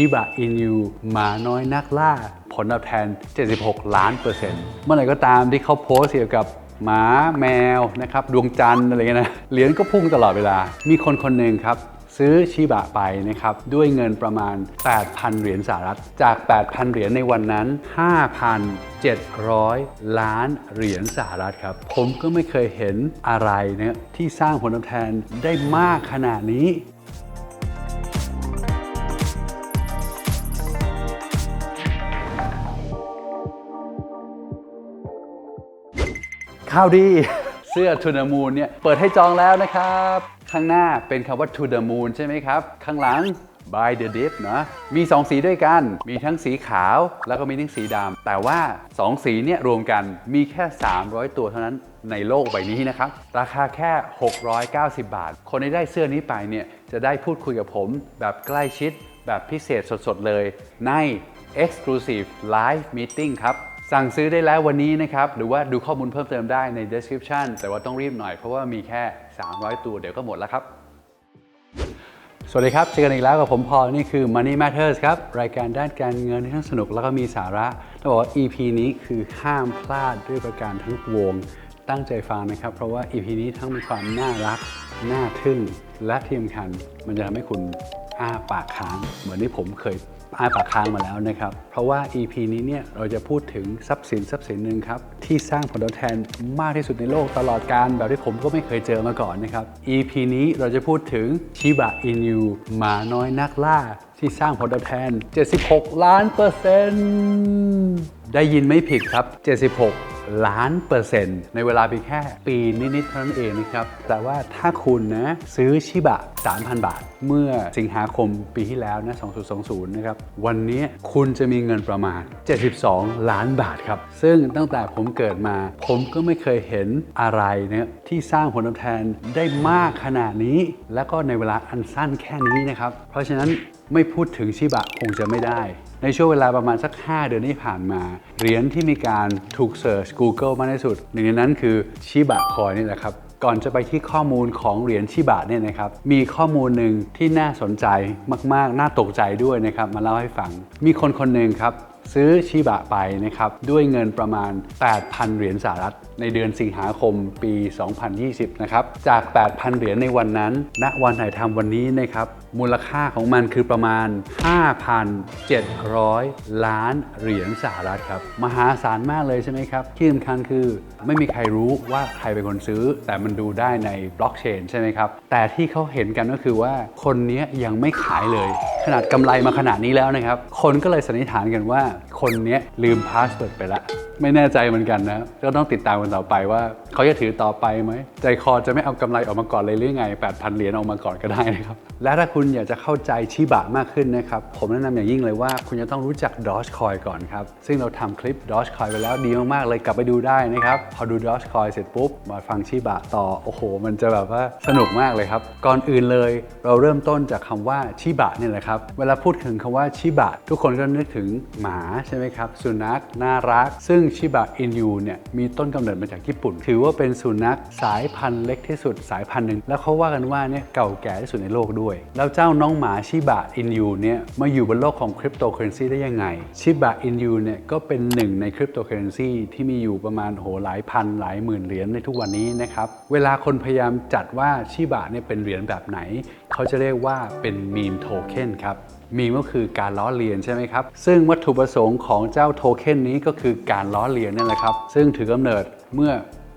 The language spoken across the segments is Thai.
ชิบะอินยูหมาน้อยนักล่า ผลตอบแทน 76 ล้านเปอร์เซ็นต์เมื่อไหร่ก็ตามที่เขาโพสเกี่ยวกับหมาแมวนะครับดวงจันทร์อะไรเงี้ยนะเหรียญก็พุ่งตลอดเวลา มีคนคนหนึ่งครับซื้อชิบะไปนะครับด้วยเงินประมาณ 8,000 เหรียญสหรัฐ จาก 8,000 เหรียญในวันนั้น 5,700 ล้านเหรียญสหรัฐครับ ผมก็ไม่เคยเห็นอะไรนะที่สร้างผลตอบแทนได้มากขนาดนี้ ข่าวดีเสื้อ To the Moon เนี่ยเปิดให้จองแล้วนะครับ ข้างหน้าเป็นคำว่า To the Moon ใช่ไหมครับ ข้างหลัง By the Dip นะมี 2 สีด้วยกัน มีทั้งสีขาวแล้วก็มีทั้งสีดำแต่ว่า 2 สีเนี่ยรวมกันมีแค่ 300 ตัวเท่านั้นในโลกใบนี้นะครับ ราคาแค่ 690 บาท คนที่ได้เสื้อนี้ไปเนี่ยจะได้พูดคุยกับผมแบบใกล้ชิด แบบพิเศษสดๆเลยใน Exclusive Live Meeting ครับ สั่งซื้อได้แล้ววันนี้นะครับ หรือว่าดูข้อมูลเพิ่มเติมได้ใน description แต่ว่าต้องรีบหน่อยเพราะว่ามีแค่ 300 ตัวเดี๋ยวก็หมดแล้วครับ สวัสดีครับ เจอกันอีกแล้วกับผมพอลนี่คือ Money Matters ครับ รายการด้านการเงินที่ทั้งสนุกแล้วก็มีสาระต้องบอกว่า EP นี้คือห้ามพลาดด้วยประการทั้งปวงตั้งใจฟังนะครับ เพราะว่า EP นี้ทั้งมีความน่ารัก น่าทึ่ง และที่สำคัญมันจะทำให้คุณ อ้าปากค้าง เหมือนที่ผมเคยอ้าปากค้างมาแล้วนะครับ เพราะว่า EP นี้เนี่ยเราจะพูดถึงทรัพย์สินทรัพย์สินหนึ่งครับที่สร้างผลตอบแทนมากที่สุดในโลกตลอดการแบบที่ผมก็ไม่เคยเจอมาก่อนนะครับ EP นี้เราจะพูดถึงชิบะอินยูหมาน้อยนักล่า ที่สร้างผลตอบแทน 76 ล้านเปอร์เซ็นต์ได้ยินไม่ผิดครับ 76 ล้านเปอร์เซ็นต์ในเวลาเพียงแค่ปีนิดๆเท่านั้นเองนะครับ แต่ว่าถ้าคุณนะซื้อชิบะ 3,000 บาท เมื่อสิงหาคมปีที่แล้วนะ 2020 นะครับ วันนี้คุณจะมีเงินประมาณ 72 ล้านบาทครับ ซึ่งตั้งแต่ผมเกิดมา ผมก็ไม่เคยเห็นอะไรนะที่สร้างผลตอบแทนได้มากขนาดนี้ แล้วก็ในเวลาอันสั้นแค่นี้นะครับ เพราะฉะนั้นไม่พูดถึงชิบะคงจะไม่ได้ ในช่วงเวลาประมาณสัก 5 เดือนที่ผ่านมา เหรียญที่มีการถูกเสิร์ช Google มากที่สุด หนึ่งในนั้นคือชิบะคอยนี่แหละครับก่อนจะไปที่ข้อมูลของเหรียญชิบะเนี่ยนะครับ มีข้อมูลหนึ่งที่น่าสนใจมาก ๆ น่าตกใจด้วยนะครับ มาเล่าให้ฟัง มีคนคนหนึ่งครับ ซื้อชิบะไปนะครับด้วยเงินประมาณ 8,000 เหรียญสหรัฐ ในเดือนสิงหาคมปี 2020 นะครับ จาก 8,000 เหรียญในวันนั้น ณ วันถ่ายทำวันนี้นะครับ มูลค่าของมันคือประมาณ 5,700 ล้านเหรียญสหรัฐครับ มหาศาลมากเลยใช่ไหมครับ ที่สำคัญคือไม่มีใครรู้ว่าใครเป็นคนซื้อ แต่มันดูได้ในบล็อกเชนใช่ไหมครับ แต่ที่เขาเห็นกันก็คือว่าคนนี้ยังไม่ขายเลย ขนาดกำไรมาขนาดนี้แล้วนะครับ คนก็เลยสันนิษฐานกันว่าคนนี้ลืมพาสเวิร์ดไปละ ไม่แน่ใจเหมือนกันนะ ก็ต้องติดตามกันต่อไปว่า เขาจะถือต่อไปไหม ใจคอจะไม่เอากำไรออกมาก่อนเลยหรือไง 8,000 เหรียญออกมาก่อนก็ได้นะครับ และถ้าคุณอยากจะเข้าใจชิบะมากขึ้นนะครับ ผมแนะนำอย่างยิ่งเลยว่า คุณจะต้องรู้จัก Dogecoin ก่อนครับ ซึ่งเราทำคลิป Dogecoin ไปแล้วดีมากๆเลยกลับไปดูได้นะครับ พอดู Dogecoin เสร็จปุ๊บ มาฟังชิบะต่อ โอ้โห มันจะแบบว่าสนุกมากเลยครับ ก่อนอื่นเลย เราเริ่มต้นจากคำว่าชิบะเนี่ยแหละครับ เวลาพูดถึงคำว่าชิบะทุกคนก็นึกถึงหมาใช่ไหมครับ สุนัขน่ารัก ซึ่งชิบะอินยูเนี่ยมีต้นกำเนิดมาจากญี่ปุ่น ถือว่าเป็นสุนัขสายพันธุ์เล็กที่สุดสายพันธุ์หนึ่งแล้วเขาว่ากันว่าเนี่ยเก่าแก่ที่สุดในโลกด้วย แล้วเจ้าน้องหมาชิบะอินยูเนี่ยมาอยู่บนโลกของคริปโตเคอเรนซีได้ยังไงชิบะอินยูเนี่ยก็เป็นหนึ่งในคริปโตเคอเรนซีที่มีอยู่ประมาณโหหลายพันหลายหมื่นเหรียญในทุกวันนี้นะครับเวลาคนพยายามจัดว่าชิบะเนี่ยเป็นเหรียญแบบไหนเขาจะเรียกว่าเป็นมีมโทเค็นครับมีมก็คือการล้อเลียนใช่ไหมครับ ซึ่งวัตถุประสงค์ของเจ้าโทเค็นนี้ก็คือการล้อเลียนนั่นแหละครับ ซึ่งถือกำเนิดเมื่อ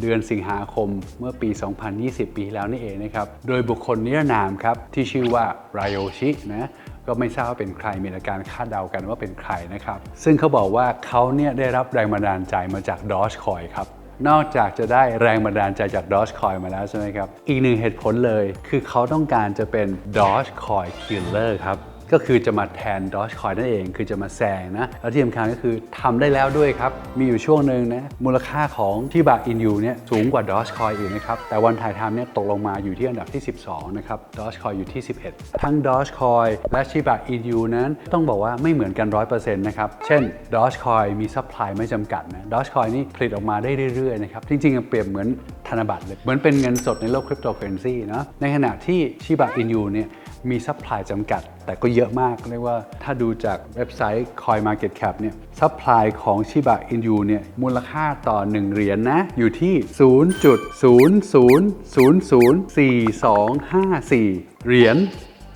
เดือนสิงหาคมเมื่อปี 2020 ปีที่แล้วนี่เองนะครับ โดยบุคคลนิรนามครับที่ชื่อว่าไรโอชินะก็ไม่ทราบว่าเป็นใครมีแต่การคาดเดากันว่าเป็นใครนะครับ ซึ่งเขาบอกว่าเขาเนี่ยได้รับแรงบันดาลใจมาจาก Dogecoin ครับนอกจากจะได้แรงบันดาลใจจาก Dogecoin มาแล้วใช่ไหมครับ อีกหนึ่งเหตุผลเลย คือเขาต้องการจะเป็น Dogecoin Killer ครับ ก็คือจะมาแทน Dogecoin นั่นเอง คือจะมาแซงนะ แล้วที่สำคัญก็คือทำได้แล้วด้วยครับ มีอยู่ช่วงหนึ่งนะ มูลค่าของที่บาอินยูเนี่ยสูงกว่า Dogecoin อีกนะครับ แต่วันถ่ายทำเนี่ยตกลงมาอยู่ที่อันดับที่ 12 นะครับ Dogecoin อยู่ที่ 11 ทั้ง Dogecoin และชิบะอินยูนั้นต้องบอกว่าไม่เหมือนกัน 100%นะครับ เช่น Dogecoin มีซัพพลายไม่จำกัดนะ Dogecoin นี่ผลิตออกมาได้เรื่อยๆนะครับ จริงๆเปรียบเหมือนธนบัตรเลย เหมือนเป็นเงินสดในโลกคริปโตเคอเรนซีนะในขณะที่ชิบะอินยูเนี่ยมีซัพพลายจำกัด แต่ก็เยอะมาก เรียกว่าถ้าดูจากเว็บไซต์ CoinMarketCap เนี่ยซัพพลายของชิบะอินยูเนี่ยมูลค่าต่อ 1 เหรียญนนะ อยู่ที่ 0.00004254 เหรียญ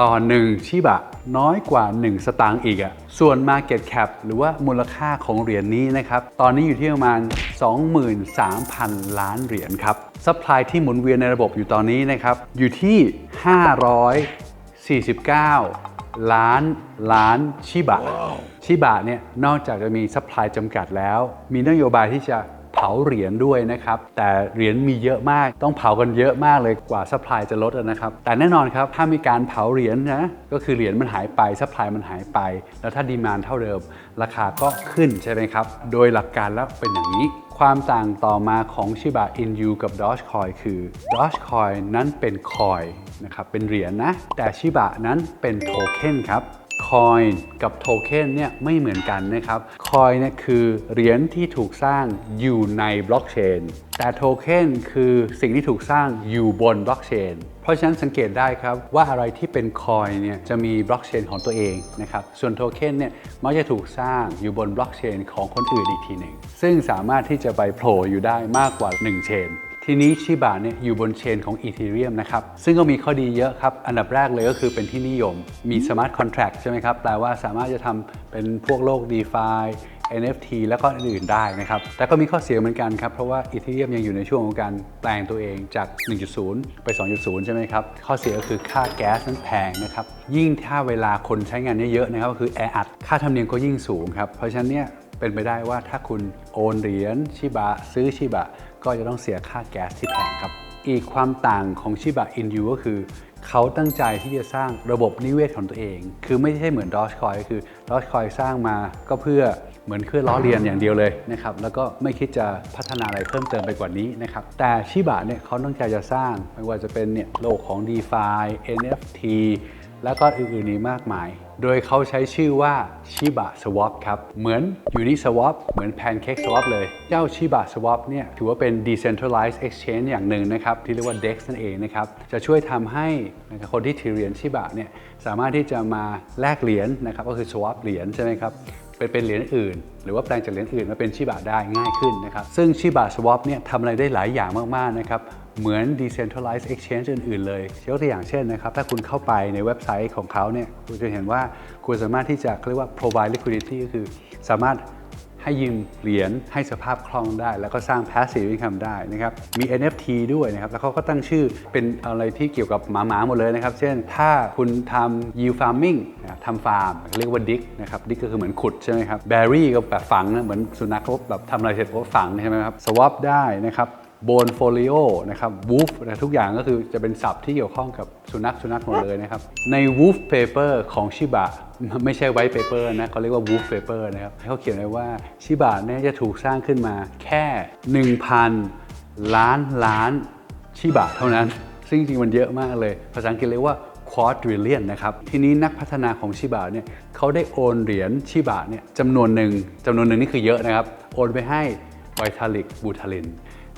ต่อ 1 ชิบะน้อยกว่า 1 สตางค์อีกอะส่วน Market Cap หรือว่ามูลค่าของเหรียญนี้นะครับ ตอนนี้อยู่ที่ประมาณ 23,000 ล้านเหรียญครับซัพพลายที่หมุนเวียนในระบบอยู่ตอนนี้นะครับ อยู่ที่ 549 ล้านล้านชิบะชิบะเนี่ยนอกจากจะมีซัพพลายจำกัดแล้ว มีนโยบายที่จะเผาเหรียญด้วยนะครับ แต่เหรียญมีเยอะมากต้องเผากันเยอะมากเลยกว่าซัพพลายจะลดนะครับ แต่แน่นอนครับ ถ้ามีการเผาเหรียญนะก็คือเหรียญมันหายไปซัพพลายมันหายไป แล้วถ้าดีมานเท่าเดิม ราคาก็ขึ้นใช่ไหมครับ โดยหลักการแล้วเป็นอย่างนี้ ความต่างต่อมาของชิบะอินยูกับ Dogecoin คือ Dogecoin นั้นเป็นคอยนะครับ เป็นเหรียญนะ แต่ชิบะนั้นเป็นโทเค็นครับ คอยกับโทเค็นเนี่ยไม่เหมือนกันนะครับคอยเนี่ยคือเหรียญที่ถูกสร้างอยู่ในบล็อกเชนแต่โทเค็นคือสิ่งที่ถูกสร้างอยู่บนบล็อกเชนเพราะฉะนั้นสังเกตได้ครับว่าอะไรที่เป็นคอยเนี่ยจะมีบล็อกเชนของตัวเองนะครับส่วนโทเค็นเนี่ยมักจะถูกสร้างอยู่บนบล็อกเชนของคนอื่นอีกทีหนึ่งซึ่งสามารถที่จะไปโผล่อยู่ได้มากกว่า 1 เชน ทีนี้ชิบะเนี่ยอยู่บนเชนของ Ethereum นะครับ ซึ่งก็มีข้อดีเยอะครับ อันดับแรกเลยก็คือเป็นที่นิยม มี Smart Contract ใช่ไหมครับ แปลว่าสามารถจะทำเป็นพวกโลก DeFi NFT แล้วก็อื่นๆได้นะครับ แต่ก็มีข้อเสียเหมือนกันครับ เพราะว่า Ethereum ยังอยู่ในช่วงของการแปลงตัวเองจาก 1.0 ไป 2.0 ใช่ไหมครับ ข้อเสียก็คือค่าแก๊สนั้นแพงนะครับ ยิ่งถ้าเวลาคนใช้งานเยอะๆนะครับก็คือแออัด ค่าธรรมเนียมก็ยิ่งสูงครับ เพราะฉะนั้นเนี่ย เป็นไปได้ว่าถ้าคุณโอนเหรียญชิบะซื้อชิบะ ก็จะต้องเสียค่าแก๊สที่แพงครับ อีกความต่างของชิบะอินยูก็คือเขาตั้งใจที่จะสร้างระบบนิเวศของตัวเอง คือไม่ใช่เหมือน Dogecoin ก็คือ Dogecoin สร้างมาก็เพื่อเหมือนเพื่อล้อเลียนอย่างเดียวเลยนะครับ แล้วก็ไม่คิดจะพัฒนาอะไรเพิ่มเติมไปกว่านี้นะครับ แต่ชิบะเนี่ยเขาตั้งใจจะสร้างไม่ว่าจะเป็นเนี่ยโลกของ DeFi NFT แล้วก็อื่นๆนี้มากมาย โดยเขาใช้ชื่อว่า Shiba Swap ครับ เหมือน Uniswap เหมือน Pancake Swap เลย เจ้า Shiba Swap เนี่ยถือว่าเป็น decentralized exchange อย่างหนึ่งนะครับ ที่เรียกว่า DEX นั่นเองนะครับ จะช่วยทำให้คนที่ถือเหรียญ Shiba เนี่ยสามารถที่จะมาแลกเหรียญนะครับก็คือ swap เหรียญใช่ไหมครับเป็นเป็นเหรียญอื่น หรือว่าแปลงจากเหรียญอื่นมาเป็นชิบะได้ง่ายขึ้นนะครับ ซึ่งชิบะ swap เนี่ยทำอะไรได้หลายอย่างมาก ๆ นะครับ เหมือน decentralized exchange อื่น ๆ เลยยกตัวอย่างเช่นนะครับ ถ้าคุณเข้าไปในเว็บไซต์ของเขาเนี่ยคุณจะเห็นว่าคุณสามารถที่จะเรียกว่า provide liquidity ก็คือ สามารถให้ยืมเหรียญให้สภาพคล่องได้ แล้วก็สร้าง passive income ได้นะครับ มี NFT ด้วยนะครับ แล้วเขาก็ตั้งชื่อเป็นอะไรที่เกี่ยวกับหมาหมาๆหมดเลยนะครับ เช่นถ้าคุณทำ yield farming นะทำฟาร์มเรียกว่า dig นะครับ dig ก็คือเหมือนขุดใช่ไหมครับ berry ก็แบบฝังนะเหมือนสุนัขเขาแบบทำอะไรเสร็จก็ฝังใช่ไหมครับ swap ได้นะครับ โบนโฟลิโอนะครับวูฟนะทุกอย่างก็คือจะเป็นศัพท์ที่เกี่ยวข้องกับสุนัขสุนัขหมดเลยนะครับ ใน Wolf Paper ของชิบะไม่ใช่ White Paper นะเขาเรียกว่า Wolf Paper นะครับเขาเขียนไว้ว่าชิบะเนี่ยจะถูกสร้างขึ้นมาแค่ 1,000 ล้านล้านชิบะเท่านั้น ซึ่งจริงมันเยอะมากเลย ภาษาอังกฤษเรียกว่า quadrillion นะครับ ทีนี้นักพัฒนาของชิบะเนี่ยเขาได้โอนเหรียญชิบะเนี่ยจำนวนหนึ่งจำนวนหนึ่งนี่คือเยอะนะครับ โอนไปให้ Vitalik Buterin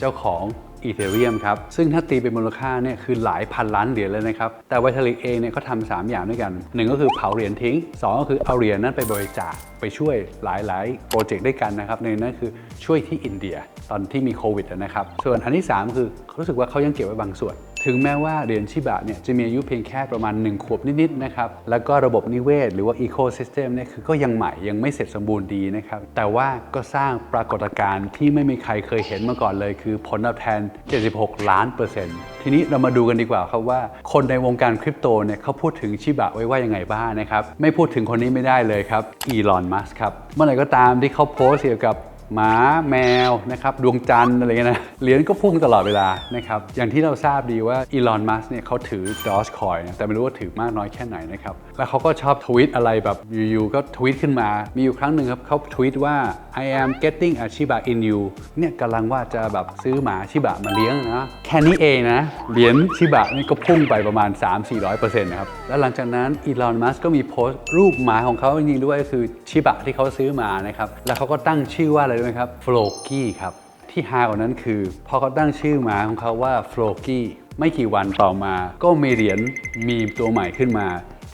เจ้าของอีเทเรียมครับ ซึ่งถ้าตีเป็นมูลค่าเนี่ยคือหลายพันล้านเหรียญเลยนะครับ แต่วิทาลิกเองเนี่ยเขาทำสามอย่างด้วยกันหนึ่งก็คือเผาเหรียญทิ้ง 2 ก็คือเอาเหรียญนั้นไปบริจาคไปช่วยหลาย ๆ โปรเจกต์ด้วยกันนะครับในนั้นคือช่วยที่อินเดียตอนที่มีโควิดนะครับ ส่วนอันที่ 3 คือรู้สึกว่าเขายังเก็บไว้บางส่วน ถึงแม้ว่าเหรียญชิบะเนี่ยจะมีอายุเพียงแค่ประมาณ 1 ขวบนิดๆนะครับ แล้วก็ระบบนิเวศ หรือว่าอีโคซิสเต็มเนี่ยคือก็ยังใหม่ยังไม่เสร็จสมบูรณ์ดีนะครับ แต่ว่าก็สร้างปรากฏการณ์ที่ไม่มีใครเคยเห็นมาก่อนเลย คือผลตอบแทน 76 ล้านเปอร์เซ็นต์ทีนี้เรามาดูกันดีกว่าครับว่า คนในวงการคริปโตเนี่ยเขาพูดถึงชิบะไว้ว่ายังไงบ้างนะครับไม่พูดถึงคนนี้ไม่ได้เลยครับอีลอนมัสครับเมื่อไหร่ก็ตามที่เขาโพสต์เกี่ยวกับ หมาแมวนะครับดวงจันทร์อะไรเงี้ยนะเหรียญก็พุ่งตลอดเวลานะครับอย่างที่เราทราบดีว่าอีลอนมัสเนี่ยเขาถือดอชคอยนะแต่ไม่รู้ว่าถือมากน้อยแค่ไหนนะครับ แล้วเขาก็ชอบทวีตอะไรแบบอยู่ๆก็ทวีตขึ้นมา มีอยู่ครั้งหนึ่งครับเขาทวีตว่า I am getting a Shiba Inu เนี่ยกำลังว่าจะแบบซื้อหมาชิบะมาเลี้ยงนะแค่นี้เองนะเหรียญชิบะนี่ก็พุ่งไปประมาณ 3-400%นะครับ แล้วหลังจากนั้นอีลอนมัสก็มีโพสต์รูปหมาของเขาจริงด้วยคือชิบะที่เขาซื้อมานะครับ แล้วเขาก็ตั้งชื่อว่าอะไรรู้ไหมครับโฟลกี้ครับที่ฮากว่านั้นคือ พอเขาตั้งชื่อหมาของเขาว่าโฟลกี้ไม่กี่วันต่อมา ก็มีเหรียญมีมตัวใหม่ขึ้นมา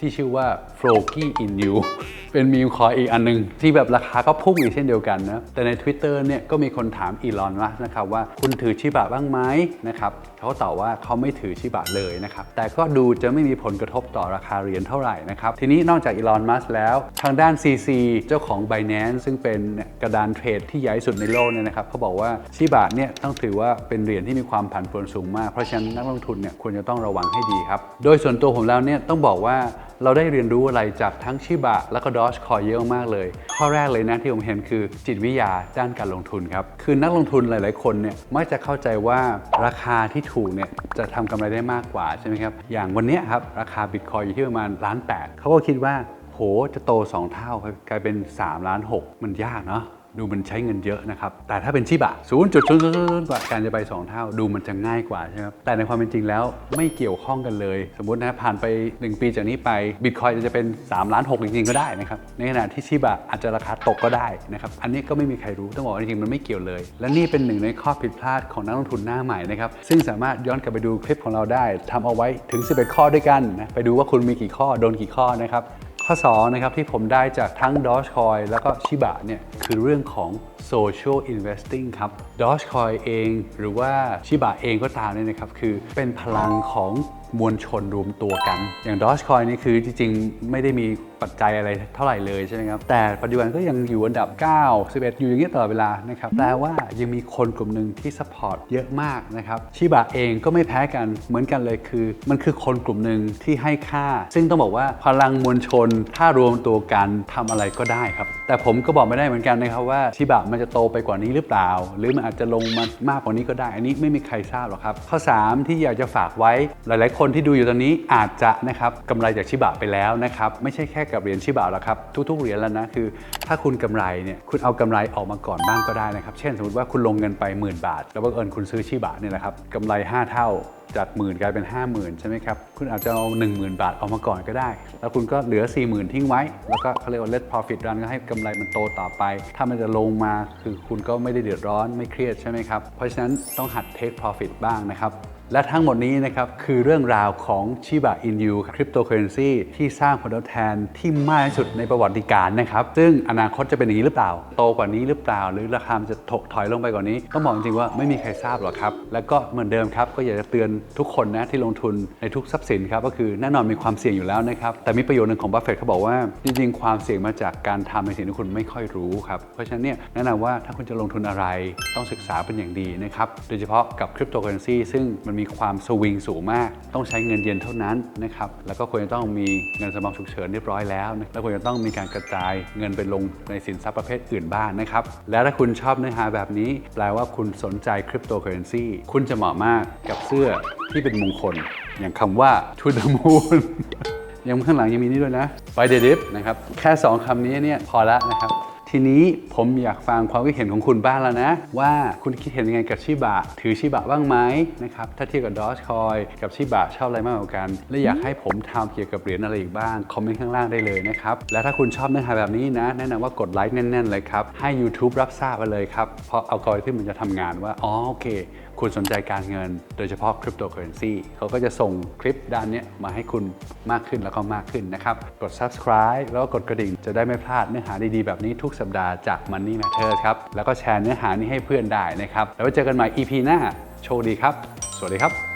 ที่ชื่อว่า f r o g y in you เป็นมีมคอยอีกอันหนึง ที่แบบราคาก็พุ่งอีกเช่นเดียวกันนะ แต่ใน Twitter เนี่ยก็มีคนถามอีลอนมัสนะครับว่าคุณถือชิบะบ้างไหมนะครับเขาตอบว่าเขาไม่ถือชิบะเลยนะครับ แต่ก็ดูจะไม่มีผลกระทบต่อราคาเหรียญเท่าไหร่นะครับ ทีนี้นอกจากอีลอนมัสแล้วทางด้าน CC เจ้าของ Binance ซึ่งเป็นกระดานเทรดที่ใหญ่สุดในโลกเนี่ยนะครับเขาบอกว่าชิบะเนี่ยต้องถือว่าเป็นเหรียญที่มีความผันผวนสูงมาก เพราะฉะนั้นนักลงทุนเนี่ยควรจะต้องระวังให้ดีครับ โดยส่วนตัวผมแล้วเนี่ยต้องบอกว่า เราได้เรียนรู้อะไรจากทั้งชิบะแล้วก็ดอชคอยเยอะมากเลย ข้อแรกเลยนะที่ผมเห็นคือจิตวิทยาด้านการลงทุนครับ คือนักลงทุนหลาย ๆ คนเนี่ยมักจะเข้าใจว่าราคาที่ถูกเนี่ยจะทำกำไรได้มากกว่าใช่ไหมครับ อย่างวันนี้ครับราคาบิตคอยอยู่ที่ประมาณล้านแปดเขาก็คิดว่าโหจะโต 2 เท่ากลายเป็น 3 ล้าน 6 มันยากเนาะ ดูมันใช้เงินเยอะนะครับ แต่ถ้าเป็นชิบะ0.000กว่าการจะไป 2 เท่า ดูมันจะง่ายกว่าใช่ไหมครับ แต่ในความเป็นจริงแล้วไม่เกี่ยวข้องกันเลย สมมตินะผ่านไป 1 ปีจากนี้ไปบิตคอยจะเป็น3ล้าน6จริงๆก็ได้นะครับ ในขณะที่ชิบะอาจจะราคาตกก็ได้นะครับ อันนี้ก็ไม่มีใครรู้ ต้องบอกว่าจริงๆมันไม่เกี่ยวเลย และนี่เป็นหนึ่งในข้อผิดพลาดของนักลงทุนหน้าใหม่นะครับ ซึ่งสามารถย้อนกลับไปดูคลิปของเราได้ทำเอาไว้ถึง 11 ข้อด้วยกันนะ ไปดูว่าคุณมีกี่ข้อ โดนกี่ข้อนะครับ ข้อ2นะครับที่ผมได้จากทั้ง Dogecoin แล้วก็ชิบะเนี่ยคือเรื่องของ Social Investing ครับ Dogecoin เองหรือว่าชิบะเองก็ตามเนี่ยนะครับ คือเป็นพลังของมวลชนรวมตัวกัน อย่าง Dogecoin นี่คือจริงๆ ไม่ได้มีปัจจัยอะไรเท่าไหร่เลยใช่ไหมครับ แต่ปัจจุบันก็ยังอยู่อันดับ 9 11 อยู่อย่างนี้ตลอดเวลานะครับแปลว่ายังมีคนกลุ่มหนึ่งที่สปอร์ตเยอะมากนะครับชิบะเองก็ไม่แพ้กันเหมือนกันเลยคือ มันคือคนกลุ่มหนึ่งที่ให้ค่า ซึ่งต้องบอกว่าพลังมวลชนถ้ารวมตัวกันทำอะไรก็ได้ครับ แต่ผมก็บอกไม่ได้เหมือนกันนะครับว่าชิบะมันจะโตไปกว่านี้หรือเปล่า หรือมันอาจจะลงมามากกว่านี้ก็ได้ อันนี้ไม่มีใครทราบหรอกครับ ข้อ 3 ที่อยากจะฝากไว้หลาย ๆ คนที่ดูอยู่ตอนนี้อาจจะนะครับกำไรจากชิบะไปแล้วนะครับไม่ใช่แค่กับเหรียญชิบะหรอกครับทุก ๆ เหรียญแล้วนะคือ ถ้าคุณกำไรเนี่ยคุณเอากำไรออกมาก่อนบ้างก็ได้นะครับ เช่นสมมติว่าคุณลงเงินไปหมื่นบาท แล้วบังเอิญคุณซื้อชิบะเนี่ยนะครับกำไร 5 เท่า จากหมื่นกลายเป็น 5 0,000 ใช่ไหมครับ คุณอาจจะเอา 10,000 บาทออกมาก่อนก็ได้ แล้วคุณก็เหลือ 40,000 ทิ้งไว้ แล้วก็เขาเรียกว่า let profit run ก็ให้กำไรมันโตต่อไป ถ้ามันจะลงมาคือคุณก็ไม่ได้เดือดร้อนไม่เครียดใช่ไหมครับ เพราะฉะนั้นต้องหัด take profit บ้างนะครับและทั้งหมดนี้นะครับคือเรื่องราวของ Shiba Inu คริปโตเคอเรนซีที่สร้างผลตอบแทนที่มากที่สุดในประวัติการนะครับ ซึ่งอนาคตจะเป็นอย่างนี้หรือเปล่า โตกว่านี้หรือเปล่า หรือราคาจะถกถอยลงไปกว่านี้ ต้องบอกจริงๆว่าไม่มีใครทราบหรอกครับ แล้วก็เหมือนเดิมครับ ก็อยากจะเตือนทุกคนนะที่ลงทุนในทุกทรัพย์สินครับก็คือแน่นอนมีความเสี่ยงอยู่แล้วนะครับแต่มีประโยชน์หนึ่งของบัฟเฟตต์เขาบอกว่าจริงๆ ความเสี่ยงมาจากการทำในสิ่งที่คุณไม่ค่อยรู้ครับเพราะฉะนั้นเนี่ยแนะนำว่าถ้าคุณจะลงทุนอะไรต้องศึกษาเป็นอย่างดีนะครับโดยเฉพาะกับคริปโตเคอเรนซีซึ่งมันมีความสวิงสูงมาก ต้องใช้เงินเย็นเท่านั้นนะครับแล้วก็ควรจะต้องมีเงินสำรองฉุกเฉินเรียบร้อยแล้ว แล้วควรจะต้องมีการกระจายเงินไปลงในสินทรัพย์ประเภทอื่นบ้างนะครับและถ้าคุณชอบเนื้อหาแบบนี้ แปลว่าคุณสนใจคริปโตเคอเรนซีคุณจะเหมาะมากกับเสื้อที่เป็นมงคล อย่างคำว่า To the Moon ยังข้างหลังยังมีนี่ด้วยนะ By the Dip นะครับ แค่ 2 คำนี้เนี่ยพอละนะครับ ทีนี้ผมอยากฟังความคิดเห็นของคุณบ้างแล้วนะ ว่าคุณคิดเห็นยังไงกับชิบะ ถือชิบะบ้างไหมนะครับถ้าเทียบกับดอชคอยกับชิบะชอบอะไรมากกว่ากัน และอยากให้ผมทำเกี่ยวกับเหรียญอะไรอีกบ้าง คอมเมนต์ข้างล่างได้เลยนะครับ และถ้าคุณชอบเนื้อหาแบบนี้นะ แนะนำว่ากดไลค์แน่น ๆ เลยครับ ให้ YouTube รับทราบไปเลยครับเพราะเอากอยที่มันจะทำงานว่าอ๋อโอเค คุณสนใจการเงิน โดยเฉพาะคริปโตเคอเรนซีเขาก็จะส่งคลิปด้านนี้มาให้คุณมากขึ้นแล้วก็มากขึ้นนะครับ กด subscribe แล้วก็กดกระดิ่งจะได้ไม่พลาดเนื้อหาดีๆ แบบนี้ทุกสัปดาห์จาก Money Matter ครับ แล้วก็แชร์เนื้อหานี้ให้เพื่อนได้นะครับ แล้วไว้เจอกันใหม่ EP หน้า โชว์ดีครับ สวัสดีครับ